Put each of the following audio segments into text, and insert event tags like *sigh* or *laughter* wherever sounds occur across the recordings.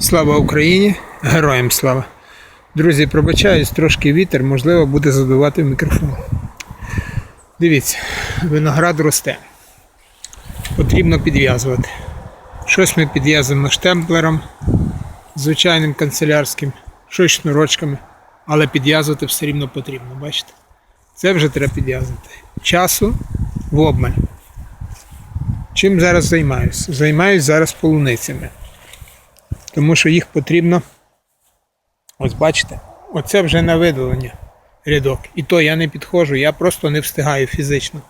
Слава Україні! Героям слава! Друзі, пробачаюсь, трошки вітер, можливо, буде задувати мікрофон. Дивіться, виноград росте. Потрібно підв'язувати. Щось ми підв'язуємо штемплером, звичайним канцелярським, щось шнурочками, але підв'язувати все рівно потрібно, бачите? Це вже треба підв'язувати. Часу в обмаль. Чим зараз займаюся? Займаюся зараз полуницями тому що їх потрібно. Ось бачите, оце вже на видалення рядок. І то я не підходжу, я просто не встигаю фізично.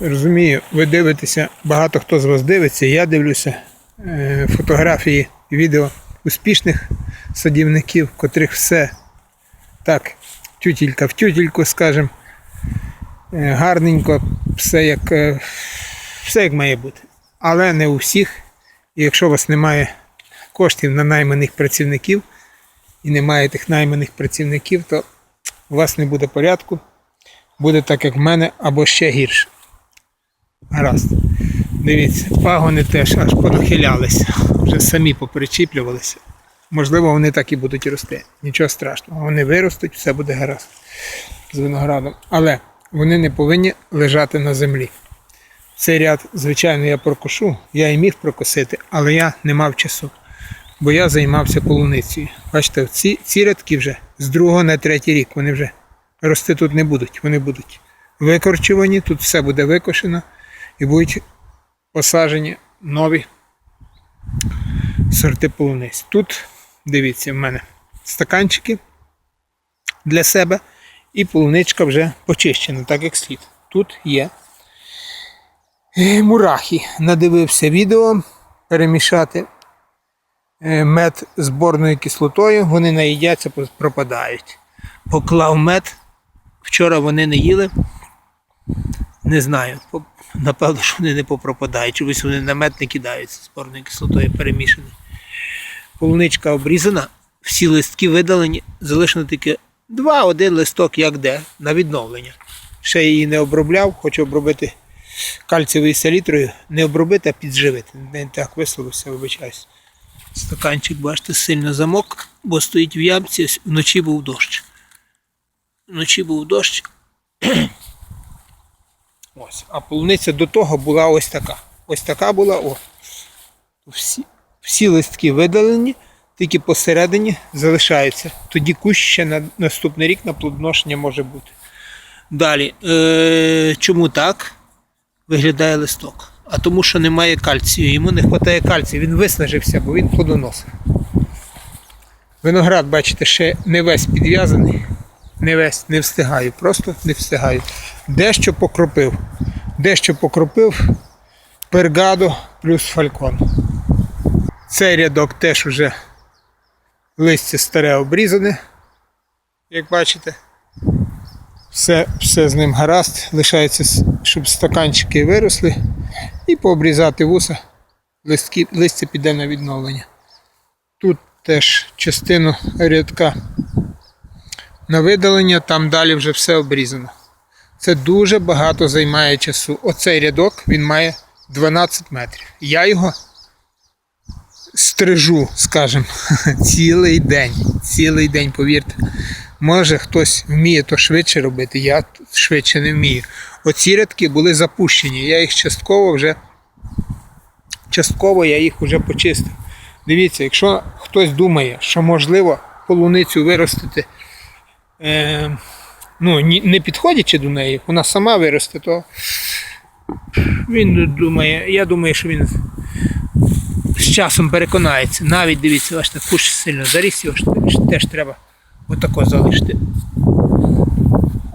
Розумію, ви дивитеся, багато хто з вас дивиться, я дивлюся е, фотографії, відео успішних садівників, котрих все так, тютілька в тютільку, скажімо, е, гарненько, все як, е, все як має бути. Але не у всіх. І якщо у вас немає коштів на найманих працівників і немає тих найманих працівників, то у вас не буде порядку. Буде так, як в мене, або ще гірше. Гаразд. Дивіться, пагони теж аж понахилялися, вже самі поперечіплювалися. Можливо, вони так і будуть рости. Нічого страшного. Вони виростуть, все буде гаразд з виноградом. Але вони не повинні лежати на землі. Цей ряд, звичайно, я прокошу, я і міг прокосити, але я не мав часу бо я займався полуницею. Бачите, ці, ці рядки вже з другого на третій рік вони вже рости тут не будуть. Вони будуть викорчувані, тут все буде викошено і будуть посаджені нові сорти полуниць. Тут, дивіться, в мене стаканчики для себе і полуничка вже почищена, так як слід. Тут є е, мурахи. Надивився відео перемішати мед з борною кислотою, вони наїдяться, пропадають. Поклав мед. Вчора вони не їли. Не знаю. Напевно, що вони не попропадають. Чомусь вони на мед не кидаються з борною кислотою перемішаний. Полуничка обрізана, всі листки видалені, залишено тільки два, один листок, як де, на відновлення. Ще її не обробляв, хочу обробити кальцієвою селітрою. Не обробити, а підживити. Не так висловився, вибачаюсь. Стаканчик, бачите, сильно замок, бо стоїть в ямці, вночі був дощ. Вночі був дощ. *clears throat* Ось. А полуниця до того була ось така. Ось така була. О. Всі, всі листки видалені, тільки посередині залишаються. Тоді кущ ще на наступний рік на плодоношення може бути. Далі. Е, чому так виглядає листок? А тому, що немає кальцію. Йому не вистачає кальцію. Він виснажився, бо він плодоносив. Виноград, бачите, ще не весь підв'язаний. Не весь, не встигаю, просто не встигаю. Дещо покропив. Дещо покропив пергадо плюс фалькон. Цей рядок теж уже листя старе обрізане, як бачите. Все, все з ним гаразд. Лишається, щоб стаканчики виросли і пообрізати вуса. Листки, листя піде на відновлення. Тут теж частину рядка на видалення, там далі вже все обрізано. Це дуже багато займає часу. Оцей рядок він має 12 метрів. Я його стрижу, скажімо, *laughs* цілий день. Цілий день, повірте. Може хтось вміє то швидше робити, я швидше не вмію. Оці рядки були запущені. Я їх частково вже частково я їх вже почистив. Дивіться, якщо хтось думає, що можливо полуницю виростити, е, ну, не підходячи до неї, вона сама виросте, то він думає, я думаю, що він з часом переконається. Навіть дивіться, бачите, кущ сильно заріс, його теж треба отако залишити.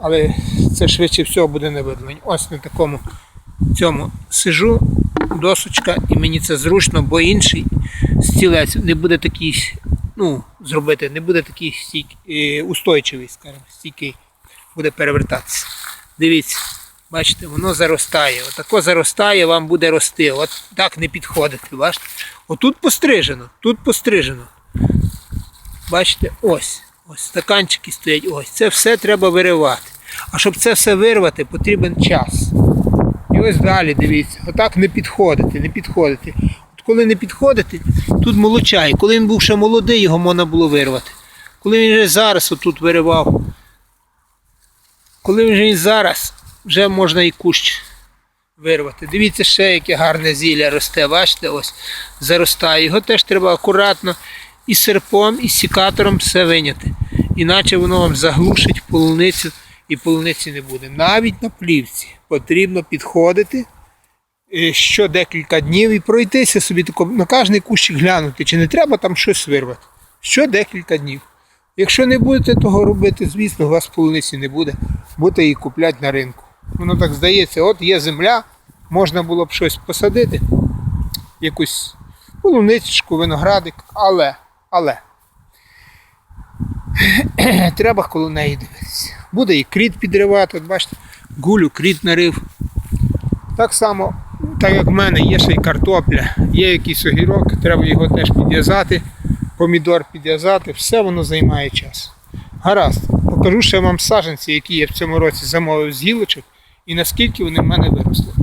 Але це швидше всього буде не видно. Ось на такому цьому сижу, досочка, і мені це зручно, бо інший стілець не буде такий, ну, зробити, не буде такий стійк, е, устойчивий, скажімо, стійкий, буде перевертатися. Дивіться, бачите, воно заростає. Отако заростає, вам буде рости. От так не підходити. Бачите? Отут пострижено, тут пострижено. Бачите, ось. Ось стаканчики стоять, ось. Це все треба виривати. А щоб це все вирвати, потрібен час. І ось далі дивіться, отак не підходити, не підходити. От коли не підходити, тут молочає. Коли він був ще молодий, його можна було вирвати. Коли він вже зараз отут виривав, коли вже і зараз, вже можна і кущ вирвати. Дивіться ще, яке гарне зілля росте. Бачите, ось заростає. Його теж треба акуратно і серпом, і сікатором все виняти. Іначе воно вам заглушить полуницю і полуниці не буде. Навіть на плівці потрібно підходити е, що декілька днів і пройтися собі тако, на кожний кущик глянути, чи не треба там щось вирвати. Що декілька днів. Якщо не будете того робити, звісно, у вас полуниці не буде, будете її купляти на ринку. Воно так здається, от є земля, можна було б щось посадити, якусь полуничку, виноградик, але, але *clears throat* треба коло неї дивитися. Буде і кріт підривати, от бачите, гулю кріт нарив. Так само, так як в мене є ще й картопля, є якийсь огірок, треба його теж підв'язати, помідор підв'язати, все воно займає час. Гаразд, покажу ще вам саджанці, які я в цьому році замовив з гілочок, і наскільки вони в мене виросли.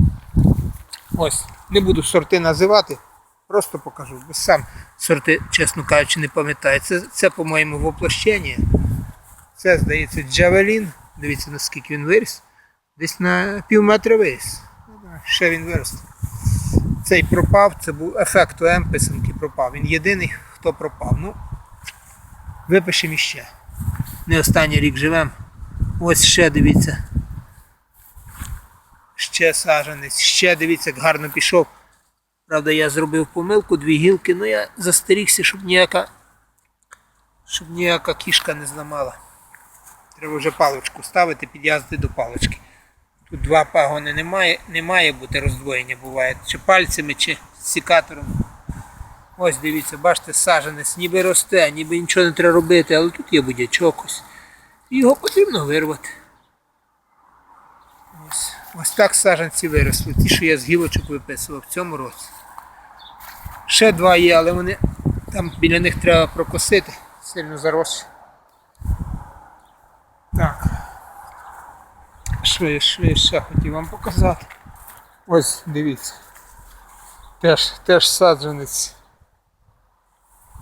Ось, не буду сорти називати, просто покажу. Бо сам сорти, чесно кажучи, не пам'ятаю. Це, це по-моєму, воплощення. Це, здається, Джавелін. Дивіться, наскільки він виріс. Десь на пів метра виріс. Ще він виросте. Цей пропав, це був ефект ОМ писанки пропав. Він єдиний, хто пропав. Ну, випишемо іще. Не останній рік живемо. Ось ще дивіться. Ще саженець, ще дивіться, як гарно пішов. Правда, я зробив помилку, дві гілки, але я застерігся, щоб ніяка, щоб ніяка кішка не зламала. Треба вже паличку ставити, підв'язати до палички. Тут два пагони немає, не має бути роздвоєння буває. Чи пальцями, чи сікатором. Ось дивіться, бачите, саженець ніби росте, ніби нічого не треба робити, але тут є будячок ось. Його потрібно вирвати. Ось, ось так саженці виросли. Ті, що я з гілочок виписував в цьому році. Ще два є, але вони там біля них треба прокосити, сильно заросші. Так. Що я, що я ще хотів вам показати? Ось дивіться. Теж, теж саджанець.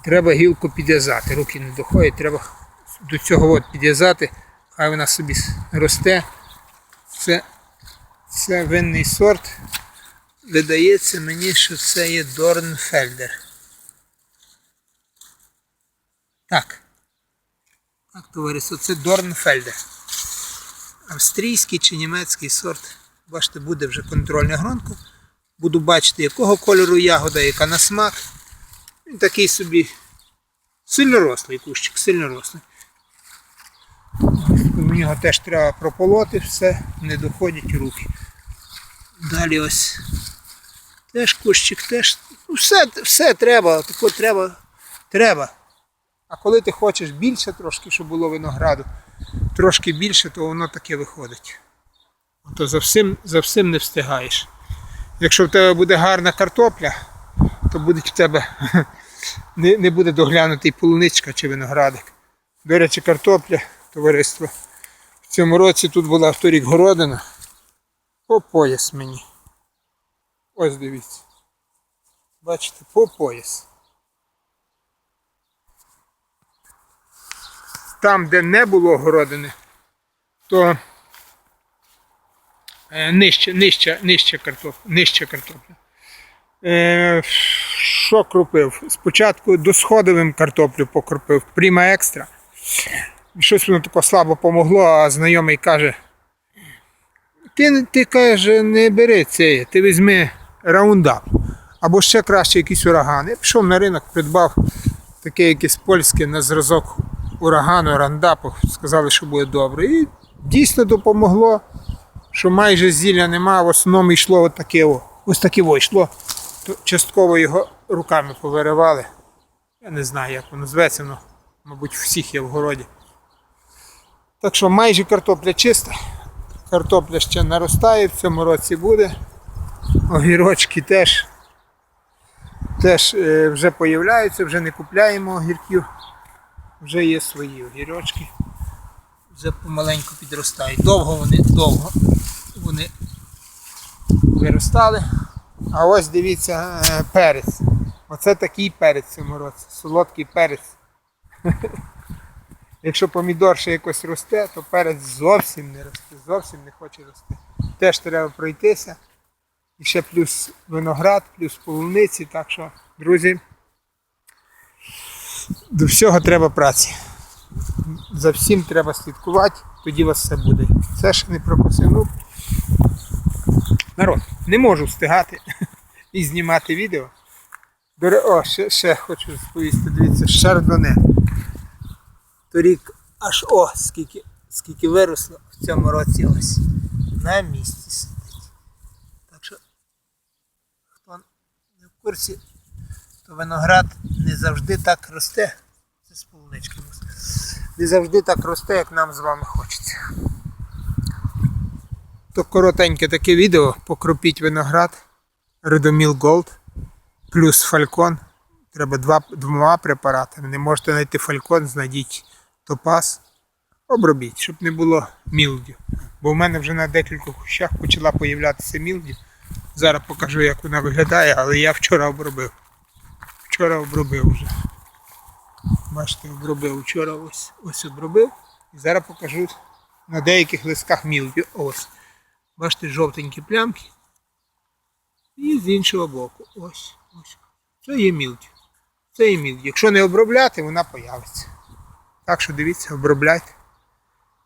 Треба гілку підв'язати, руки не доходять, треба до цього от підв'язати, хай вона собі росте. Це, це винний сорт. Видається мені, що це є Дорнфельдер. Так. Так, товариство, це Дорнфельдер. Австрійський чи німецький сорт. Бачите, буде вже контрольна гронка. Буду бачити, якого кольору ягода, яка на смак. Він такий собі сильно рослий кущик, сильно рослий. Мені його теж треба прополоти, все, не доходять руки. Далі ось теж кущик, теж. Ну, все, все треба, тако треба, треба. А коли ти хочеш більше трошки, щоб було винограду, трошки більше, то воно таке виходить. То за всім, за всім не встигаєш. Якщо в тебе буде гарна картопля, то буде в тебе *laughs* не, не буде доглянутий полуничка чи виноградик. До речі, картопля, товариство. В цьому році тут була вторік городина. По пояс мені. Ось дивіться. Бачите, по пояс. Там, де не було городини, то е, нижче, нижче, нижче картопля. Нижче картопля. Е, що кропив? Спочатку досходовим картоплю покропив, Пріма екстра. Щось воно тако слабо помогло, а знайомий каже, ти, ти каже, не бери це, ти візьми раундап. Або ще краще якийсь ураган. Я пішов на ринок, придбав таке якесь польське на зразок урагану, рандапу, сказали, що буде добре. І дійсно допомогло, що майже зілля нема, в основному йшло отаке, ось таке йшло. Частково його руками повиривали. Я не знаю, як воно зветься, але, мабуть, всіх є в городі. Так що майже картопля чиста. Картопля ще наростає, в цьому році буде. Огірочки теж, теж е, вже появляються, вже не купляємо огірків. Вже є свої огірочки. Вже помаленьку підростають. Довго вони, довго вони виростали. А ось дивіться е, перець. Оце такий перець цьому році. Солодкий перець. *laughs* Якщо помідор ще якось росте, то перець зовсім не росте, зовсім не хоче рости. Теж треба пройтися. І ще плюс виноград, плюс полуниці. Так що, друзі, до всього треба праці. За всім треба слідкувати, тоді у вас все буде. Це ще не прокусив. Народ, не можу встигати *laughs* і знімати відео. О, ще, ще хочу розповісти, дивіться, шардоне. Торік аж о, скільки, скільки виросло в цьому році ось. На місці сидить. Так що, хто не в курсі, то виноград не завжди так росте. Це з полунички. Не завжди так росте, як нам з вами хочеться. То коротеньке таке відео, покропіть виноград, Редоміл Голд плюс фалькон. Треба два, двома препаратами. Не можете знайти фалькон, знайдіть топаз. Обробіть, щоб не було мілдю. Бо в мене вже на декількох кущах почала появлятися мілдю. Зараз покажу, як вона виглядає, але я вчора обробив. Вчора обробив вже. Бачите, обробив вчора ось, ось обробив. І зараз покажу на деяких листках мілдю. Ось. Бачите, жовтенькі плямки. І з іншого боку. Ось. ось. Це є мілдю. Це є мілдю. Якщо не обробляти, вона появиться. Так що дивіться, обробляйте.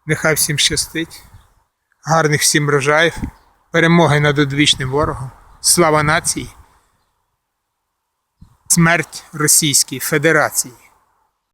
Нехай всім щастить. Гарних всім врожаїв. Перемоги над одвічним ворогом. Слава нації. Смерть Російській Федерації.